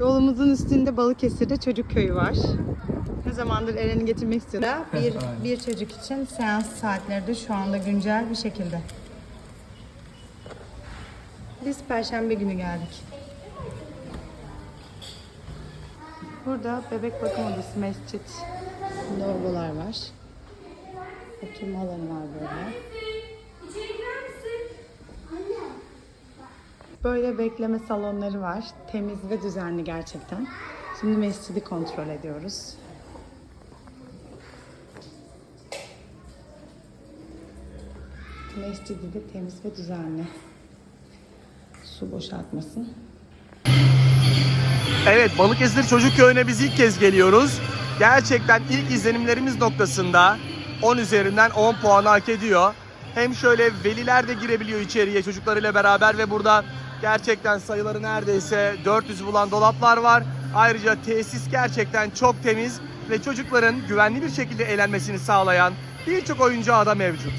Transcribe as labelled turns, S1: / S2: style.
S1: Yolumuzun üstünde Balıkesir'de çocuk köyü var. Ne zamandır Eren'i getirmek istiyorum. Bir, bir çocuk için seans saatleri de şu anda güncel bir şekilde. Biz Perşembe günü geldik. Burada bebek bakım odası, mescit, lavabolar var. Oturma alanı var böyle. Böyle bekleme salonları var. Temiz ve düzenli gerçekten. Şimdi mescidi kontrol ediyoruz. Mescidi de temiz ve düzenli. Su boşaltmasın.
S2: Evet Balıkesir Çocuk Köyü'ne biz ilk kez geliyoruz. Gerçekten ilk izlenimlerimiz noktasında 10 üzerinden 10 puan hak ediyor. Hem şöyle veliler de girebiliyor içeriye çocuklarıyla beraber ve burada gerçekten sayıları neredeyse 400 bulan dolaplar var. Ayrıca tesis gerçekten çok temiz ve çocukların güvenli bir şekilde eğlenmesini sağlayan birçok oyuncağı da mevcut.